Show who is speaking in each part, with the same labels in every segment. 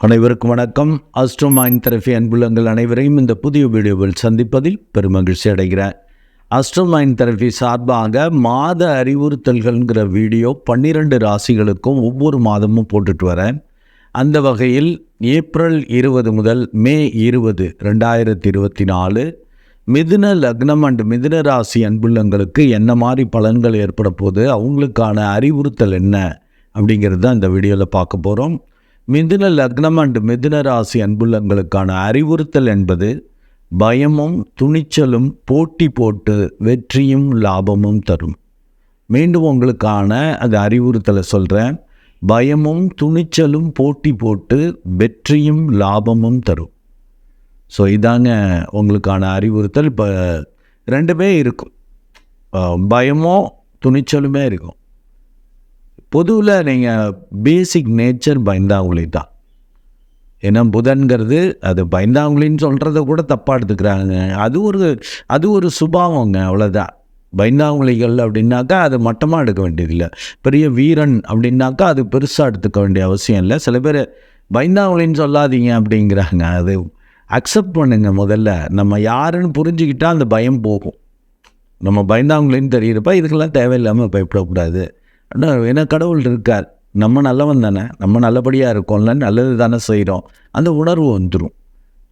Speaker 1: அனைவருக்கும் வணக்கம். அஸ்ட்ரோமைன் தெரபி அன்புள்ளங்கள் அனைவரையும் இந்த புதிய வீடியோவில் சந்திப்பதில் பெருமகிழ்ச்சி அடைகிறேன். அஸ்ட்ரோமைன் தெரபி சார்பாக மாத அறிவுறுத்தல்கள்ங்கிற வீடியோ பன்னிரெண்டு ராசிகளுக்கும் ஒவ்வொரு மாதமும் போட்டுட்டு வரேன். அந்த வகையில் ஏப்ரல் இருபது முதல் மே இருபது ரெண்டாயிரத்தி இருபத்தி நாலு மிதுன லக்னம் அண்ட் மிதுன ராசி அன்புள்ளங்களுக்கு என்ன மாதிரி பலன்கள் ஏற்பட போகுது அவங்களுக்கான அறிவுறுத்தல் என்ன அப்படிங்கிறது தான் இந்த வீடியோவில் பார்க்க போகிறோம் மிதுன லக்னம் அண்ட் மிதுன ராசி அன்புள்ளங்களுக்கான அறிவுறுத்தல் என்பது பயமும் துணிச்சலும் போட்டி போட்டு வெற்றியும் லாபமும் தரும். மீண்டும் உங்களுக்கான அந்த அறிவுறுத்தலை சொல்கிறேன் பயமும் துணிச்சலும் போட்டி போட்டு வெற்றியும் லாபமும் தரும். ஸோ இதாங்க உங்களுக்கான அறிவுறுத்தல். இப்போ ரெண்டுமே இருக்கும். பயமும் பயமோ துணிச்சலுமே இருக்கும். பொதுவில் நீங்கள் பேசிக் நேச்சர் பயந்தாங்குழி தான். ஏன்னா புதன்கிறது அது பயந்தாங்குழின்னு சொல்கிறத கூட தப்பாக எடுத்துக்கிறாங்க. அது ஒரு அது ஒரு சுபாவங்க அவ்வளோதான் பயந்தாங்குழிகள் அப்படின்னாக்கா அது மட்டமாக எடுக்க வேண்டியதில்லை. பெரிய வீரன் அப்படின்னாக்கா அது பெருசாக எடுத்துக்க வேண்டிய அவசியம் இல்லை. சில பேர் பயந்தாங்குழின்னு சொல்லாதீங்க அப்படிங்கிறாங்க. அது அக்செப்ட் பண்ணுங்க முதல்ல. நம்ம யாருன்னு புரிஞ்சுக்கிட்டால் அந்த பயம் போகும். நம்ம பயந்தாங்குழின்னு தெரியிறப்ப இதுக்கெல்லாம் தேவையில்லாமல் பயப்படக்கூடாது. ஏன்னா கடவுள் இருக்கார். நம்ம நல்லவன் தானே. நம்ம நல்லபடியாக இருக்கோம்ல நல்லது தானே செய்கிறோம் அந்த உணர்வு வந்துடும்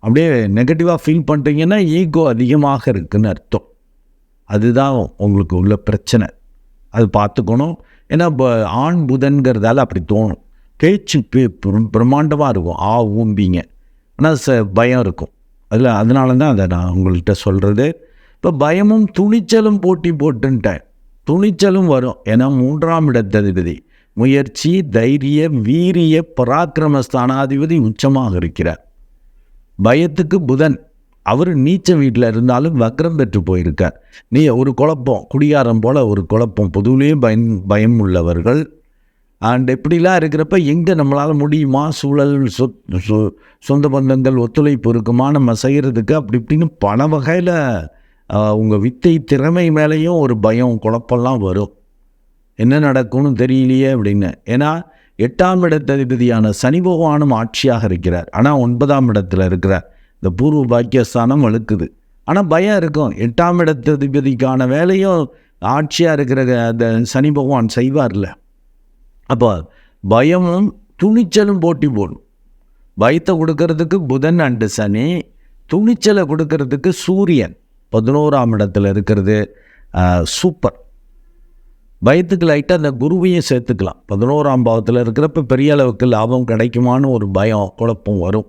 Speaker 1: அப்படியே நெகட்டிவாக ஃபீல் பண்ணுறீங்கன்னா ஈகோ அதிகமாக இருக்குன்னு அர்த்தம். அதுதான் உங்களுக்கு உள்ள பிரச்சனை. அது பார்த்துக்கணும். ஏன்னா இப்போ ஆண் புதன்கிறதால அப்படி தோணும். பேச்சு பே பிரம்மாண்டமாக இருக்கும். ஆ ஊம்பிங்க. ஆனால் ச பயம் இருக்கும். அதில் அதனால தான் அதை நான் உங்கள்கிட்ட சொல்கிறது இப்போ பயமும் துணிச்சலும் போட்டி போட்டுன்ட்டேன். துணிச்சலும் வரும். என மூன்றாம் இடத்ததிபதி. முயற்சி தைரிய வீரிய பராக்கிரம ஸ்தானாதிபதி உச்சமாக இருக்கிறார். பயத்துக்கு புதன். அவர் நீச்ச வீட்டில் இருந்தாலும் வக்ரம் பெற்று போயிருக்கார். நீ ஒரு குழப்பம். குடியாரம் போல் ஒரு குழப்பம். பொதுவிலேயே பயம் பயம் உள்ளவர்கள். அண்ட் இப்படிலாம் இருக்கிறப்ப எங்கே நம்மளால் முடியுமா? சூழல் சொத் சொ- சொந்த பந்தங்கள் ஒத்துழைப்பு இருக்குமா? நம்ம செய்கிறதுக்கு அப்படி இப்படின்னு பல வகையில் உங்கள் வித்தை திறமை மேலேயும் ஒரு பயம் குழப்பம்லாம் வரும். என்ன நடக்கும்னு தெரியலையே அப்படின்னு. ஏன்னா எட்டாம் இடத்ததிபதியான சனி பகவானும் ஆட்சியாக இருக்கிறார். ஆனால் ஒன்பதாம் இடத்துல இருக்கிறார். இந்த பூர்வ பாக்கியஸ்தானம் வழுக்குது ஆனால் பயம் இருக்கும். எட்டாம் இடத்ததிபதிக்கான வேலையும் ஆட்சியாக இருக்கிற அந்த சனி பகவான் செய்வார்ல. அப்போ பயமும் துணிச்சலும் போட்டி போடும். பயத்தை கொடுக்கறதுக்கு புதன் அண்டு சனி துணிச்சலை கொடுக்கறதுக்கு சூரியன். பதினோராம் இடத்துல இருக்கிறது. சூப்பர். பயத்துக்கு லைட்டாக அந்த குருவையும் சேர்த்துக்கலாம். பதினோராம் பாவத்தில் இருக்கிறப்ப பெரிய அளவுக்கு லாபம் கிடைக்குமான்னு ஒரு பயம் குழப்பம் வரும்.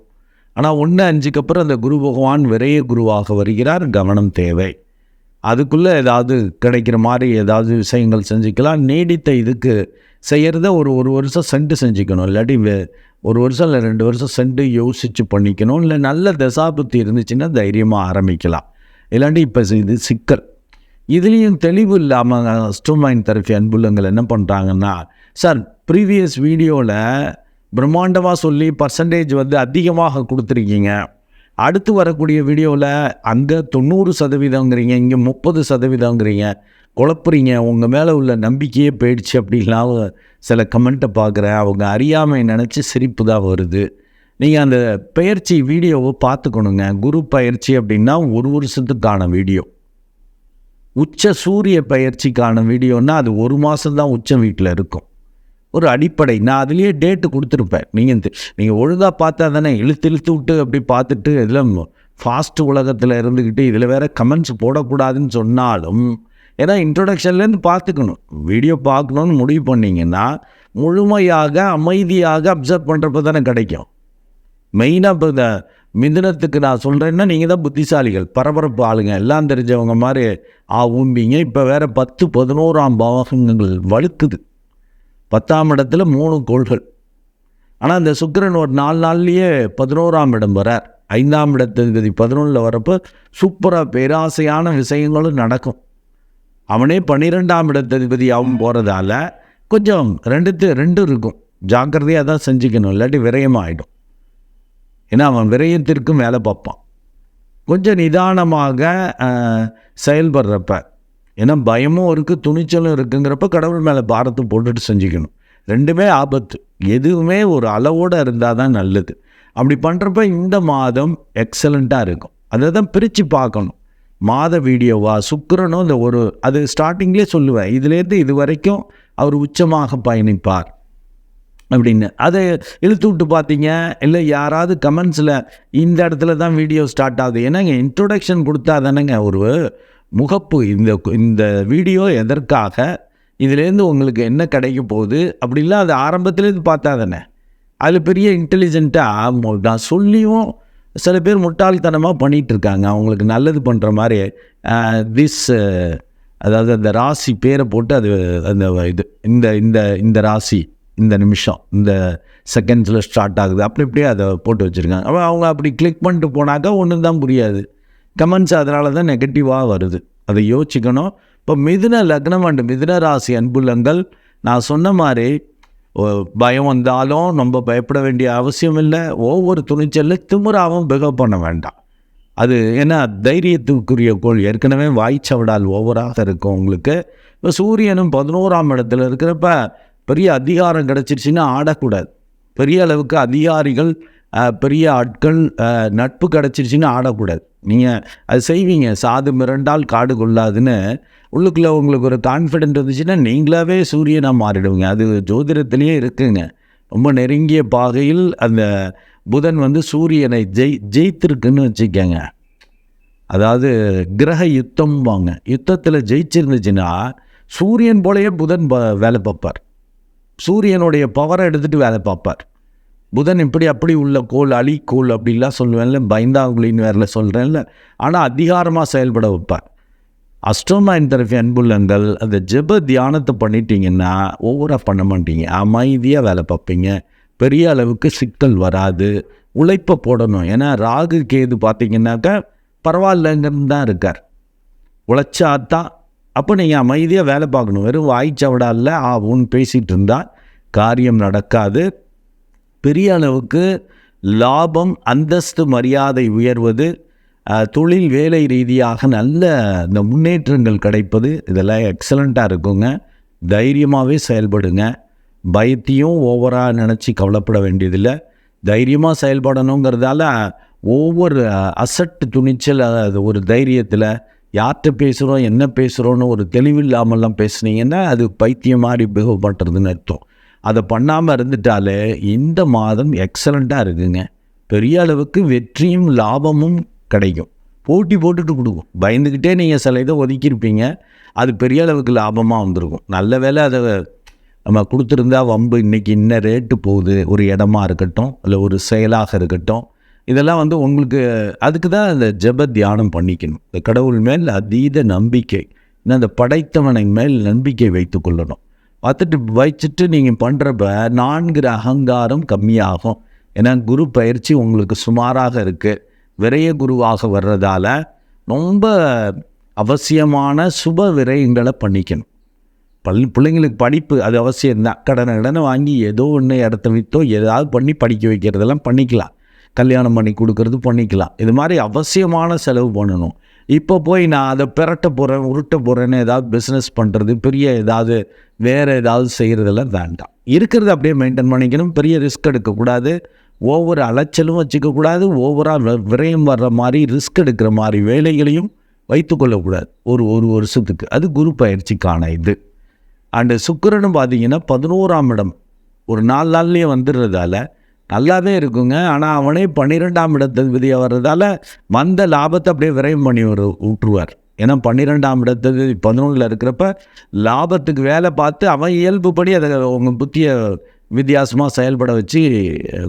Speaker 1: ஆனால் ஒன்று அஞ்சுக்கு அப்புறம் அந்த குரு பகவான் விரைய குருவாக வருகிறார். கவனம் தேவை. அதுக்குள்ளே ஏதாவது கிடைக்கிற மாதிரி ஏதாவது விஷயங்கள் செஞ்சுக்கலாம். நீடித்த இதுக்கு செய்கிறத ஒரு ஒரு வருஷம் சென்று செஞ்சுக்கணும். இல்லாட்டி வே- ஒரு வருஷம் இல்லை ரெண்டு வருஷம் சென்று யோசித்து பண்ணிக்கணும். இல்லை நல்ல தசாபுத்தி இருந்துச்சுன்னா தைரியமாக ஆரம்பிக்கலாம். இல்லாட்டி இப்போ இது சிக்கல். இதுலேயும் தெளிவு இல்லாமல் ஸ்டோமைன் தெரப்பி அன்புள்ளங்கள் என்ன பண்ணுறாங்கன்னா சார் ப்ரீவியஸ் வீடியோவில் பிரம்மாண்டமாக சொல்லி பர்சன்டேஜ் வந்து அதிகமாக கொடுத்துருக்கீங்க. அடுத்து வரக்கூடிய வீடியோவில் அங்கே தொண்ணூறு சதவீதங்கிறீங்க இங்கே முப்பது சதவீதங்கிறீங்க குழப்புறீங்க உங்கள் மேலே உள்ள நம்பிக்கையே போயிடுச்சு அப்படின்லாம் சில கமெண்ட்டை பார்க்குறேன். அவங்க அறியாமை நினச்சி சிரிப்பு தான் வருது. நீங்கள் அந்த பயிற்சி வீடியோவை பார்த்துக்கணுங்க. குரு பயிற்சி அப்படின்னா ஒரு வருஷத்துக்கான வீடியோ. உச்ச சூரிய பயிற்சிக்கான வீடியோன்னா அது ஒரு மாதம்தான் உச்சம் வீட்டில் இருக்கும். ஒரு அடிப்படை. நான் அதுலேயே டேட்டு கொடுத்துருப்பேன். நீங்கள் நீங்கள் ஒழுங்காக பார்த்தா தானே இழுத்து இழுத்து விட்டு அப்படி பார்த்துட்டு இதில் ஃபாஸ்ட் உலகத்தில் இருந்துக்கிட்டு இதில் வேறு கமெண்ட்ஸ் போடக்கூடாதுன்னு சொன்னாலும் ஏன்னா இன்ட்ரொடக்ஷன்லேருந்து பார்த்துக்கணும். வீடியோ பார்க்கணுன்னு முடிவு பண்ணீங்கன்னா முழுமையாக அமைதியாக அப்சர்வ் பண்ணுறப்ப தானே கிடைக்கும். மெயினாக இப்போ இந்த மிதுனத்துக்கு நான் சொல்கிறேன்னா நீங்கள் தான் புத்திசாலிகள் பரபரப்பு ஆளுங்க. எல்லாம் தெரிஞ்சவங்க மாதிரி ஆ ஊம்பிங்க. இப்போ வேறு பத்து பதினோராம் பாவகங்கள் வலுக்குது. பத்தாம் இடத்துல மூணு கோள்கள். ஆனால் இந்த சுக்கிரன் ஒரு நாலு நாள்லேயே பதினோராம் இடம் வரார். ஐந்தாம் இடத்ததிபதி பதினொன்றில் வரப்போ சூப்பராக பேராசையான விஷயங்களும் நடக்கும். அவனே பன்னிரெண்டாம் இடத்ததிபதி அவன் போகிறதால கொஞ்சம் ரெண்டுத்து ரெண்டும் இருக்கும். ஜாக்கிரதையாக தான் செஞ்சுக்கணும். இல்லாட்டி விரயமாகிடும் ஏன்னா அவன் விரயத்திற்கும் வேலை பார்ப்பான். கொஞ்சம் நிதானமாக செயல்படுறப்ப ஏன்னா பயமும் இருக்குது துணிச்சலும் இருக்குங்கிறப்ப கடவுள் மேலே பாரத்தை போட்டுட்டு செஞ்சுக்கணும். ரெண்டுமே ஆபத்து. எதுவுமே ஒரு அளவோடு இருந்தால் தான் நல்லது. அப்படி பண்ணுறப்ப இந்த மாதம் எக்ஸலண்ட்டாக இருக்கும். அதை தான் பிரித்து பார்க்கணும். மாத வீடியோவா சுக்கரனும் இந்த ஒரு அது ஸ்டார்டிங்லேயே சொல்லுவேன். இதுலேருந்து இது வரைக்கும் அவர் உச்சமாக பயணிப்பார். அப்படின்னு. அதை இழுத்து விட்டு பார்த்தீங்க இல்லை யாராவது கமெண்ட்ஸில் இந்த இடத்துல தான் வீடியோ ஸ்டார்ட் ஆகுது. ஏன்னாங்க இன்ட்ரொடக்ஷன் கொடுத்தா தானேங்க ஒரு முகப்பு. இந்த இந்த வீடியோ எதற்காக? இதுலேருந்து உங்களுக்கு என்ன கிடைக்க போகுது? அப்படிலாம் அது ஆரம்பத்துலேருந்து பார்த்தா தானே. அதில் பெரிய இன்டெலிஜென்ட்டாக நான் சொல்லியும் சில பேர் முட்டாள்தனமாக பண்ணிகிட்டு இருக்காங்க. அவங்களுக்கு நல்லது பண்ணுற மாதிரி திஸ் அதாவது அந்த ராசி பேரை போட்டு அது அந்த இது இந்த இந்த இந்த ராசி. இந்த நிமிஷம் இந்த செகண்ட்ஸில் ஸ்டார்ட் ஆகுது. அப்படி இப்படியே அதை போட்டு வச்சுருக்காங்க. அப்போ அவங்க அப்படி கிளிக் பண்ணிட்டு போனாக்கா ஒன்றும் தான் புரியாது. கமெண்ட்ஸ் அதனால தான் நெகட்டிவாக வருது. அதை யோசிக்கணும். இப்போ மிதுன லக்னம் அண்ட் மிதுன ராசி அன்புலங்கள் நான் சொன்ன மாதிரி ஓ, பயம் வந்தாலும் நம்ம பயப்பட வேண்டிய அவசியம் இல்லை. ஒவ்வொரு துணிச்சலில் திமிராவும் பிகவ் பண்ண வேண்டாம். அது ஏன்னா தைரியத்துக்குரிய கோள். ஏற்கனவே வாய்ச்சவடால் ஓவராக இருக்கும் உங்களுக்கு. இப்போ சூரியனும் பதினோராம் இடத்துல இருக்கிறப்ப பெரிய அதிகாரம் கிடச்சிருச்சுன்னா ஆடக்கூடாது. பெரிய அளவுக்கு அதிகாரிகள் பெரிய ஆட்கள் நட்பு கிடச்சிருச்சுன்னா ஆடக்கூடாது. நீங்கள் அது செய்வீங்க. சாது மிரண்டால் காடு கொள்ளாதுன்னு உள்ளுக்குள்ளே உங்களுக்கு ஒரு கான்ஃபிடென்ட் வந்துச்சுன்னா நீங்களாவே சூரியனாக மாறிடுவீங்க. அது ஜோதிடத்துலேயே இருக்குங்க. ரொம்ப நெருங்கிய பாகையில் அந்த புதன் வந்து சூரியனை ஜெய் ஜெயித்திருக்குன்னு வச்சுக்கோங்க. அதாவது கிரக யுத்தம்பாங்க. யுத்தத்தில் ஜெயிச்சிருந்துச்சுன்னா சூரியன் போலயே புதன் வேலை பார்ப்பார். சூரியனுடைய பவரை எடுத்துகிட்டு வேலை பார்ப்பார். புதன் இப்படி அப்படி உள்ள கோல் அலி கோல் அப்படிலாம் சொல்லுவேன்ல பயந்தாங்குழின்னு வேறில் சொல்கிறேன்ல ஆனால் அதிகாரமாக செயல்பட வைப்பார். அஸ்ட்ரோமைன் தெரபி அன்புள்ளங்கள் அந்த ஜெப தியானத்தை பண்ணிட்டீங்கன்னா ஓவராக பண்ண மாட்டீங்க. அமைதியாக வேலை பார்ப்பீங்க. பெரிய அளவுக்கு சிக்கல் வராது. உழைப்பை போடணும். ஏன்னா ராகு கேது பார்த்தீங்கன்னாக்கா பரவாயில்லங்கன்னு தான் இருக்கார். உழைச்சாதான் அப்போ நீங்கள் அமைதியாக வேலை பார்க்கணும். வெறும் வாய்ச்சவடால ஆ உன் பேசிகிட்டு இருந்தால் காரியம் நடக்காது. பெரிய அளவுக்கு லாபம் அந்தஸ்து மரியாதை உயர்வது தொழில் வேலை ரீதியாக நல்ல இந்த முன்னேற்றங்கள் கிடைப்பது இதெல்லாம் எக்ஸலண்ட்டாக இருக்குங்க. தைரியமாகவே செயல்படுங்க. பயத்தையும் ஓவராக நினச்சி கவலைப்பட வேண்டியதில்லை. தைரியமாக செயல்படணுங்கிறதால ஒவ்வொரு அசட்டு துணிச்சல் அது ஒரு தைரியத்தில் யார்கிட்ட பேசுகிறோம் என்ன பேசுகிறோன்னு ஒரு தெளிவில்லாமல்லாம் பேசுனீங்கன்னா அது பைத்தியம் மாதிரி பிஹேவ் பண்ணுறதுன்னு அர்த்தம். அதை பண்ணாமல் இருந்துட்டாலே இந்த மாதம் எக்ஸலண்ட்டாக இருக்குங்க. பெரிய அளவுக்கு வெற்றியும் லாபமும் கிடைக்கும். போட்டி போட்டுட்டு கொடுக்கும். பயந்துக்கிட்டே நீங்கள் சில இதை ஒதுக்கியிருப்பீங்க. அது பெரிய அளவுக்கு லாபமாக வந்திருக்கும். நல்ல வேலை அதை நம்ம கொடுத்துருந்தா வம்பு இன்றைக்கி இன்ன ரேட்டு போகுது? ஒரு இடமா இருக்கட்டும் இல்லை ஒரு செயலாக இருக்கட்டும். இதெல்லாம் வந்து உங்களுக்கு அதுக்கு தான் இந்த ஜெப தியானம் பண்ணிக்கணும். இந்த கடவுள் மேல் அதீத நம்பிக்கை இந்த அந்த படைத்தவனை மேல் நம்பிக்கை வைத்து கொள்ளணும். பார்த்துட்டு வச்சுட்டு நீங்கள் பண்ணுறப்ப நான்கிற அகங்காரம் கம்மியாகும். ஏன்னா குரு பயிற்சி உங்களுக்கு சுமாராக இருக்குது விரைய குருவாக வர்றதால ரொம்ப அவசியமான சுப விரயங்களை பண்ணிக்கணும். பல் பிள்ளைங்களுக்கு படிப்பு அது அவசியம் தான் கடனை கடனை வாங்கி ஏதோ ஒன்று இடத்த விற்றோ ஏதாவது பண்ணி படிக்க வைக்கிறதெல்லாம் பண்ணிக்கலாம். கல்யாணம் பண்ணி கொடுக்கறது பண்ணிக்கலாம். இது மாதிரி அவசியமான செலவு பண்ணணும். இப்போ போய் நான் அதை பிரட்ட போகிறேன் உருட்ட போகிறேன்னு ஏதாவது பிஸ்னஸ் பண்ணுறது பெரிய ஏதாவது வேறு ஏதாவது செய்கிறதெல்லாம் வேண்டாம். இருக்கிறத அப்படியே மெயின்டைன் பண்ணிக்கணும். பெரிய ரிஸ்க் எடுக்கக்கூடாது. ஒவ்வொரு அலைச்சலும் வச்சுக்கக்கூடாது. ஓவராக விரயம் வர்ற மாதிரி ரிஸ்க் எடுக்கிற மாதிரி வேலைகளையும் வைத்துக்கொள்ளக்கூடாது ஒரு ஒரு வருஷத்துக்கு. அது குரு பயிற்சிக்கான இது. அண்டு சுக்கரன்னு பார்த்தீங்கன்னா பதினோராம் இடம். ஒரு நாலு நாள்லேயே வந்துடுறதால நல்லாவே இருக்குங்க. ஆனால் அவனே பன்னிரெண்டாம் இடத்ததிபதியாக வர்றதால வந்த லாபத்தை அப்படியே விரைவு பண்ணி வரு விட்டுருவார் ஏன்னா பன்னிரெண்டாம் இடத்தது பதினொன்றில் இருக்கிறப்ப லாபத்துக்கு வேலை பார்த்து அவன் இயல்புப்படி அதை உங்கள் புத்தியை வித்தியாசமாக செயல்பட வச்சு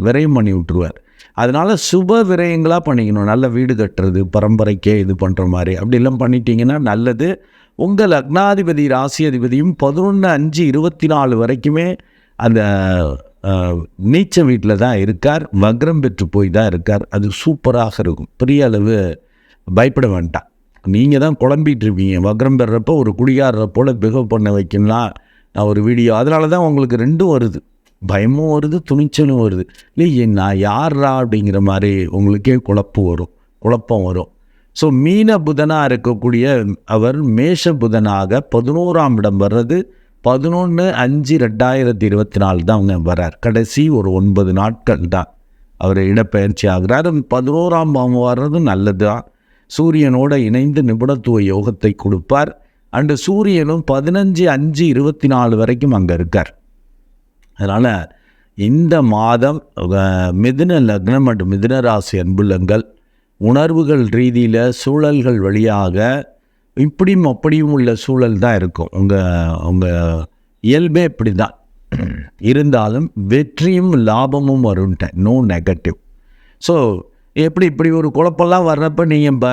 Speaker 1: விரையும் பண்ணி விட்டுருவார் அதனால் சுப விரயங்களாக பண்ணிக்கணும். நல்ல வீடு கட்டுறது பரம்பரைக்கே இது பண்ணுற மாதிரி. அப்படிலாம் பண்ணிட்டீங்கன்னா நல்லது. உங்கள் லக்னாதிபதி ராசி அதிபதியும் பதினொன்று அஞ்சு இருபத்தி நாலு வரைக்குமே அந்த நீச்ச வீட்டில் தான் இருக்கார். வக்ரம் பெற்று போய் தான் இருக்கார். அது சூப்பராக இருக்கும். பெரிய அளவு பயப்பட வேண்டாம். நீங்கள் தான் குழம்பிகிட்டு இருப்பீங்க வக்ரம் பெறப்போ ஒரு குடிகாரரை போல் பிஹேவ் பண்ண வைக்கலாம். நான் ஒரு வீடியோ. அதனால தான் உங்களுக்கு ரெண்டும் வருது. பயமும் வருது துணிச்சலும் வருது. இல்லை நான் யாரா அப்படிங்கிற மாதிரி உங்களுக்கே குழப்பம் வரும். குழப்பம் வரும். ஸோ மீன புதனாக இருக்கக்கூடிய அவர் மேஷ புதனாக பதினோராம் இடம் வர்றது. பதினொன்று அஞ்சு ரெண்டாயிரத்தி இருபத்தி நாலு தான் அவங்க வரார் கடைசி ஒரு ஒன்பது நாட்கள் தான் அவர் இடப்பெயர்ச்சி ஆகிறார். பதினோராம் பாவம் வர்றது நல்லது தான். சூரியனோட இணைந்து நிபுணத்துவ யோகத்தை கொடுப்பார். அண்டு சூரியனும் பதினஞ்சு அஞ்சு இருபத்தி நாலு வரைக்கும் அங்கே இருக்கார். அதனால் இந்த மாதம் மிதுன லக்னம் மற்றும் மிதுன ராசி அன்புள்ளங்கள் உணர்வுகள் ரீதியில் சூழல்கள் வழியாக இப்படியும் அப்படியும் உள்ள சூழல் தான் இருக்கும். உங்கள் உங்கள் இயல்பே இப்படி தான் இருந்தாலும் வெற்றியும் லாபமும் வரும்ட்டேன் நோ நெகட்டிவ் ஸோ எப்படி இப்படி ஒரு குழப்பம்லாம் வர்றப்ப நீங்கள் ப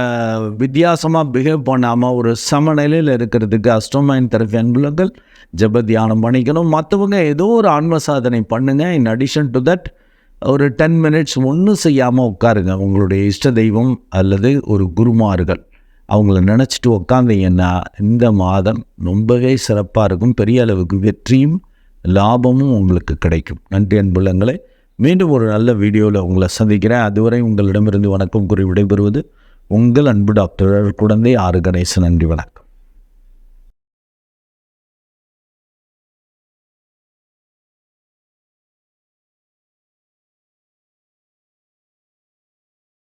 Speaker 1: வித்தியாசமாக பிஹேவ் பண்ணாமல் ஒரு சமநிலையில் இருக்கிறதுக்கு அஸ்ட்ரோமைன் தெரபி அன்புலங்கள் ஜப தியானம் பண்ணிக்கணும். மற்றவங்க ஏதோ ஒரு ஆன்ம சாதனை பண்ணுங்கள் இன் அடிஷன் டு தட் ஒரு டென் மினிட்ஸ் ஒன்றும் செய்யாமல் உட்காருங்க. உங்களுடைய இஷ்ட தெய்வம் அல்லது ஒரு குருமார்கள். அவங்கள நினச்சிட்டு உக்காந்தீங்கன்னா இந்த மாதம் ரொம்பவே சிறப்பாக இருக்கும். பெரிய அளவுக்கு வெற்றியும் லாபமும் உங்களுக்கு கிடைக்கும். நன்றி அன்புள்ளங்களே மீண்டும் ஒரு நல்ல வீடியோவில் உங்களை சந்திக்கிறேன். அதுவரை உங்களிடமிருந்து வணக்கம் கூறி விடைபெறுவது உங்கள் அன்பு டாக்டர் குழந்தை ஆறு கணேசன். நன்றி வணக்கம்.